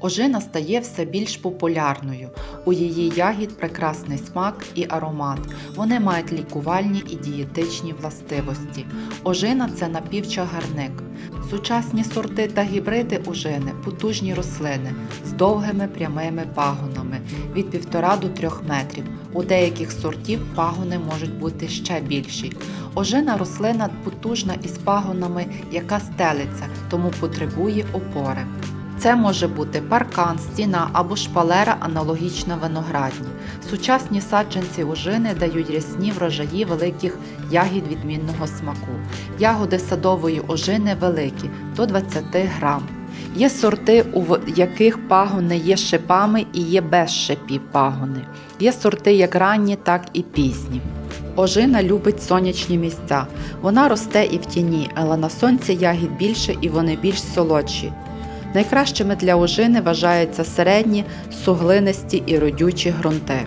Ожина стає все більш популярною. У її ягід прекрасний смак і аромат. Вони мають лікувальні і дієтичні властивості. Ожина це напівчагарник. Сучасні сорти та гібриди ожини потужні рослини з довгими прямими пагонами від 1,5 до 3 метрів. У деяких сортів пагони можуть бути ще більші. Ожина рослина потужна із пагонами, яка стелиться, тому потребує опори. Це може бути паркан, стіна або шпалера аналогічна виноградні. Сучасні саджанці ожини дають рясні врожаї великих ягід відмінного смаку. Ягоди садової ожини великі до 20 грам. Є сорти, у яких пагони є шипами і є без шипів пагони. Є сорти як ранні, так і пізні. Ожина любить сонячні місця. Вона росте і в тіні, але на сонці ягід більше і вони більш солодші. Найкращими для ожини вважаються середні, суглинисті і родючі ґрунти.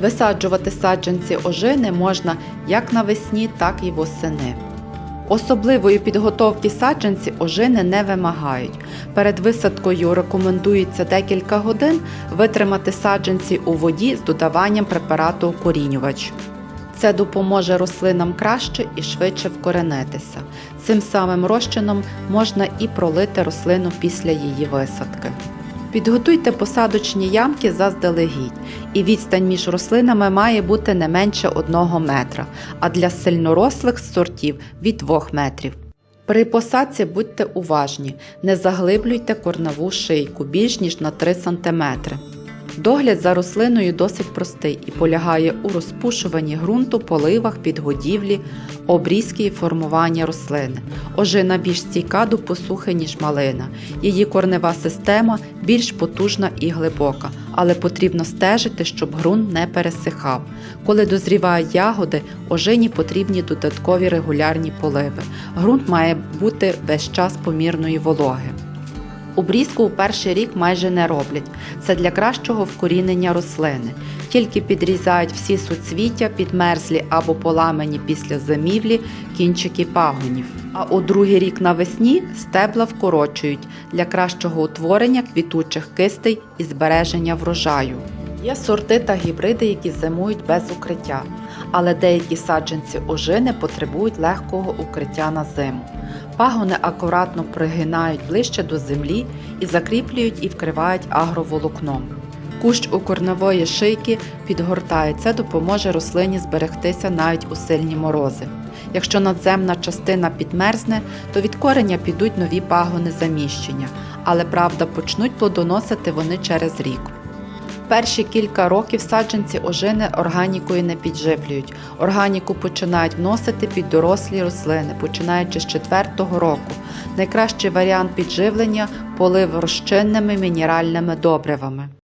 Висаджувати саджанці ожини можна як навесні, так і восени. Особливої підготовки саджанці ожини не вимагають. Перед висадкою рекомендується декілька годин витримати саджанці у воді з додаванням препарату укорінювач. Це допоможе рослинам краще і швидше вкоренитися. Цим самим розчином можна і пролити рослину після її висадки. Підготуйте посадочні ямки заздалегідь, і відстань між рослинами має бути не менше 1 метра, а для сильнорослих сортів від 2 метрів. При посадці будьте уважні, не заглиблюйте корневу шийку більш ніж на 3 см. Догляд за рослиною досить простий і полягає у розпушуванні ґрунту, поливах, підгодівлі, обрізки і формуванні рослини. Ожина більш стійка до посухи, ніж малина. Її корнева система більш потужна і глибока, але потрібно стежити, щоб ґрунт не пересихав. Коли дозрівають ягоди, ожині потрібні додаткові регулярні поливи. Ґрунт має бути весь час помірної вологи. Обрізку у перший рік майже не роблять. Це для кращого вкорінення рослини. Тільки підрізають всі суцвіття, підмерзлі або поламані після зимівлі кінчики пагонів. А у другий рік навесні стебла вкорочують для кращого утворення квітучих кистей і збереження врожаю. Є сорти та гібриди, які зимують без укриття, але деякі саджанці ожини потребують легкого укриття на зиму. Пагони акуратно пригинають ближче до землі і закріплюють і вкривають агроволокном. Кущ у корневої шийки підгортає. Це допоможе рослині зберегтися навіть у сильні морози. Якщо надземна частина підмерзне, то від кореня підуть нові пагони заміщення, але правда почнуть плодоносити вони через рік. Перші кілька років саджанці ожини органікою не підживлюють. Органіку починають вносити під дорослі рослини, починаючи з четвертого року. Найкращий варіант підживлення полив розчинними мінеральними добривами.